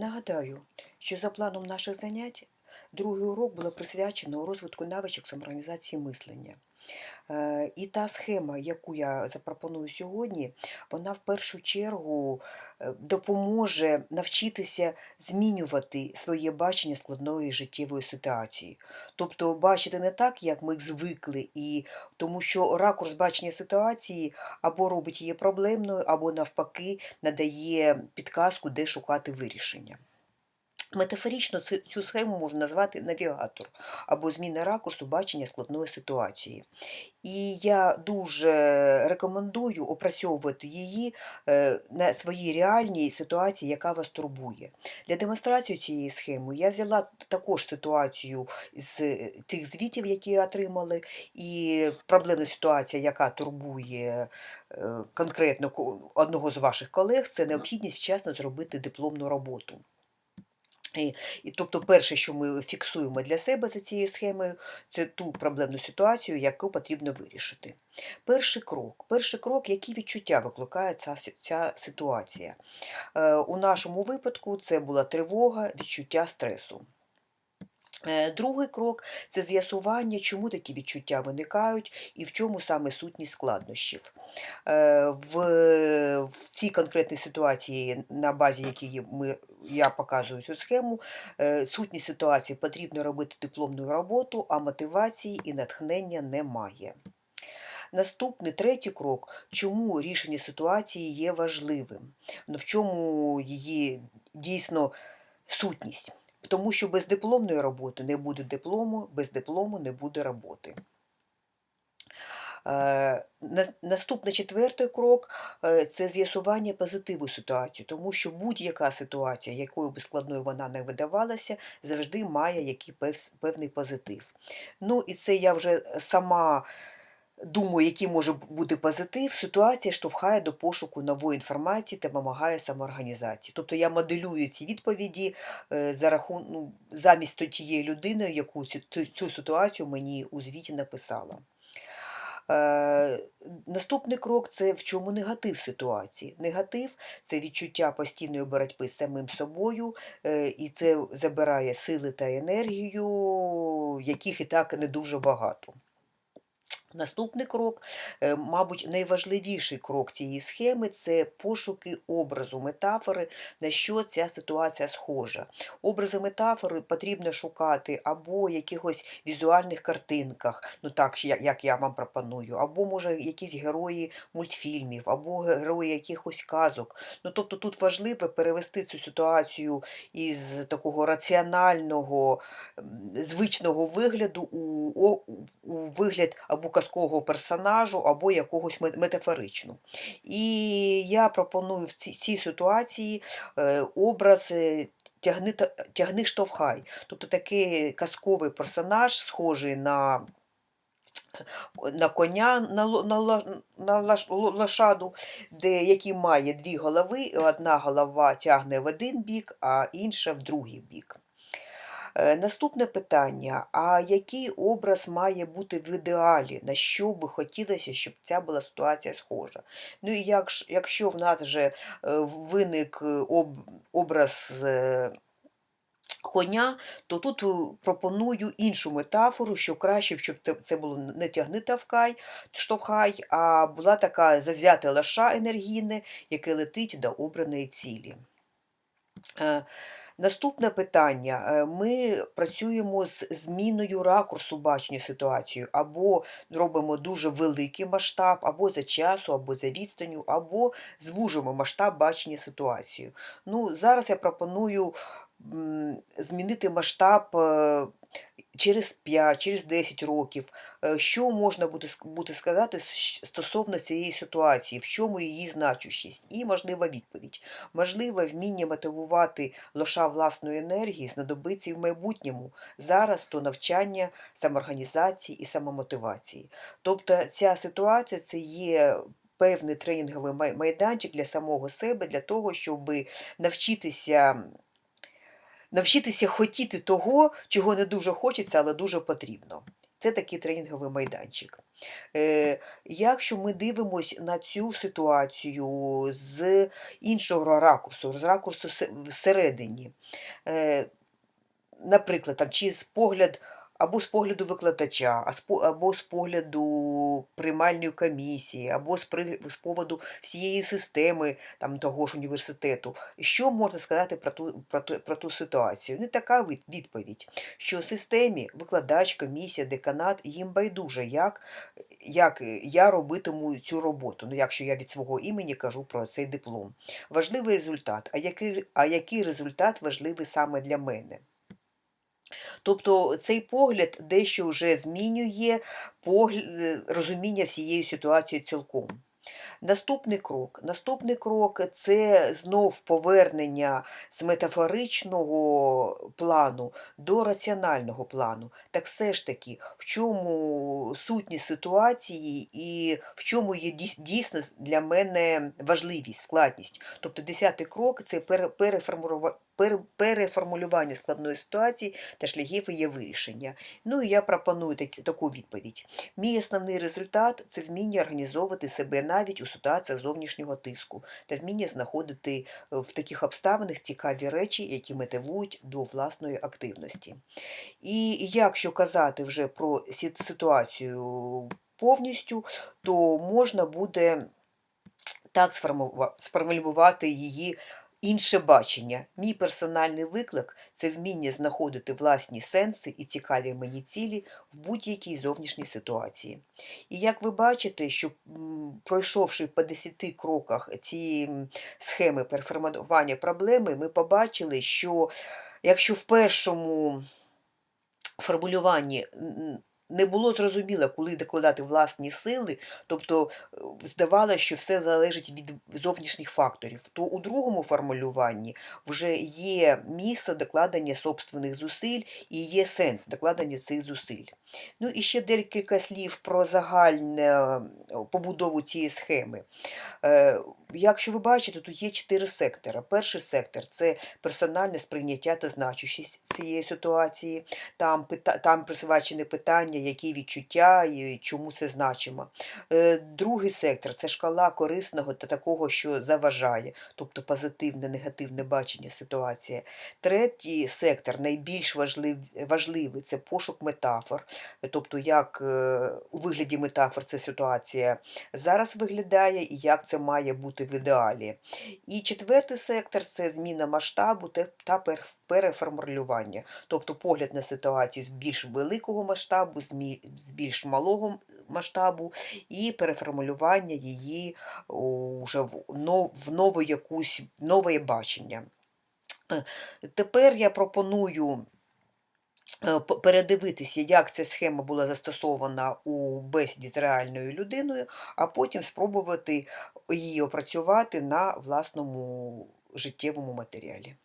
Нагадаю, що за планом наших занять другий урок було присвячено розвитку навичок самоорганізації мислення. Е, І та схема, яку я запропоную сьогодні, вона в першу чергу е, допоможе навчитися змінювати своє бачення складної життєвої ситуації. Тобто бачити не так, як ми звикли, і тому що ракурс бачення ситуації або робить її проблемною, або навпаки надає підказку, де шукати вирішення. Метафорично цю схему можна назвати навігатор або зміна ракурсу бачення складної ситуації. І я дуже рекомендую опрацьовувати її е, на своїй реальній ситуації, яка вас турбує. Для демонстрації цієї схеми я взяла також ситуацію з е, тих звітів, які отримали, і проблемна ситуація, яка турбує е, конкретно одного з ваших колег, це необхідність вчасно зробити дипломну роботу. І, і тобто, перше, що ми фіксуємо для себе за цією схемою, це ту проблемну ситуацію, яку потрібно вирішити. Перший крок. Перший крок, які відчуття викликає ця, ця ситуація. Е, у нашому випадку це була тривога, відчуття стресу. Е, Другий крок це з'ясування, чому такі відчуття виникають і в чому саме сутність складнощів. Е, В, в цій конкретній ситуації, на базі якої ми, я показую цю схему, е, сутність ситуації потрібно робити дипломну роботу, а мотивації і натхнення немає. Наступний третій крок, чому рішення ситуації є важливим, ну, в чому її дійсно сутність. Тому що без дипломної роботи не буде диплому, без диплому не буде роботи. Е, Наступний четвертий крок е, це з'ясування позитиву ситуації, тому що будь-яка ситуація, якою би складною вона не видавалася, завжди має який певний позитив. Ну і це я вже сама думаю, який може бути позитив. Ситуація штовхає до пошуку нової інформації та допомагає самоорганізації. Тобто я моделюю ці відповіді е, за рахун... ну, замість тієї людини, яку цю цю ситуацію мені у звіті написала. Е, Наступний крок це в чому негатив ситуації. Негатив це відчуття постійної боротьби з самим собою, е, і це забирає сили та енергію, яких і так не дуже багато. Наступний крок, е, мабуть, найважливіший крок цієї схеми це пошуки образу, метафори, на що ця ситуація схожа. Образи метафори потрібно шукати або в якихось візуальних картинках, ну так, як я вам пропоную, або, може, якісь герої мультфільмів, або герої якихось казок. Ну, тобто тут важливо перевести цю ситуацію із такого раціонального, звичного вигляду у, о- у вигляд або казкового персонажу, або якогось ме- метафоричну. І я пропоную в цій, ситуації е, образ е, тягни, тягни штовхай. Тобто такий казковий персонаж, схожий на на коня, на, на, на лошаду, де, який має дві голови, одна голова тягне в один бік, а інша в другий бік. Е, Наступне питання: а який образ має бути в ідеалі? На що би хотілося, щоб ця була ситуація схожа? Ну і як, якщо в нас вже е, виник е, об, образ коня, то тут пропоную іншу метафору, що краще, щоб це, було не тягни тавкай, штовхай, а була така завзята лоша енергійне, яке летить до обраної цілі. Наступне питання. Е, Ми працюємо з зміною ракурсу бачення ситуації, або робимо дуже великий масштаб, або за часу, або за відстаню, або звужуємо масштаб бачення ситуації. Ну, зараз я пропоную змінити масштаб е, через 5, через 10 років. Е, Що можна буде, буде сказати стосовно цієї ситуації, в чому її значущість? І можлива відповідь. Можливо, вміння мотивувати лоша власної енергії знадобиться і в майбутньому. Зараз то навчання, самоорганізації і самомотивації. Тобто ця ситуація це є певний тренінговий майданчик для самого себе, для того, щоб навчитися. Навчитися хотіти того, чого не дуже хочеться, але дуже потрібно. Це такий тренінговий майданчик. Е, якщо ми дивимося на цю ситуацію з іншого ракурсу, з ракурсу всередині, е, наприклад, там, чи з погляд або з погляду викладача, або з погляду приймальної комісії, або з поводу всієї системи там того ж університету. Що можна сказати про ту про ту про ту ситуацію? Ну, така відповідь, що системі викладач, комісія, деканат їм байдуже, як як я робитиму цю роботу, ну, якщо я від свого імені кажу про цей диплом. Важливий результат. А який а який результат важливий саме для мене? Тобто цей погляд дещо вже змінює погл е, розуміння всієї ситуації цілком. Наступний крок. Наступний крок це знов повернення з метафоричного плану до раціонального плану. Так все ж таки, в чому сутність ситуації і в чому є дійсно для мене важливість, складність. Тобто десятий крок це переформулювання переформулювання складної ситуації та шляхів її вирішення. Ну і я пропоную такі, таку відповідь. Мій основний результат це вміння організовувати себе навіть у ситуаціях зовнішнього тиску та вміння знаходити е, в таких обставинах цікаві речі, які мотивують до власної активності. І якщо казати вже про ситуацію повністю, то можна буде так сформулювати її інше бачення. Мій персональний виклик це вміння знаходити власні сенси і цікаві мені цілі в будь-якій зовнішній ситуації. І як ви бачите, що пройшовши по 10 кроках цієї схеми переформатування проблеми, ми побачили, що якщо в першому формулюванні не було зрозуміло, коли докладати власні сили, тобто е, здавалося, що все залежить від зовнішніх факторів, то у другому формулюванні вже є місце докладення собственних зусиль і є сенс докладення цих зусиль. Ну і ще декілька слів про загальну е, побудову цієї схеми. Е, якщо ви бачите, тут є чотири сектори. Перший сектор це персональне сприйняття та значущість цієї ситуації, там там присвячені питання, які відчуття і чому це значимо. Е, другий сектор це шкала корисного та такого, що заважає, тобто позитивне, негативне бачення ситуації. Третій сектор найбільш важливий це пошук метафор, тобто як е, у вигляді метафор ця ситуація зараз виглядає і як це має бути в ідеалі. І четвертий сектор це зміна масштабу та переформулювання, тобто погляд на ситуацію з більш великого масштабу, з більш малого масштабу, і переформулювання її вже в нове якусь нове бачення. Е, тепер я пропоную Е, передивитися, як ця схема була застосована у бесіді з реальною людиною, а потім спробувати її опрацювати на власному життєвому матеріалі.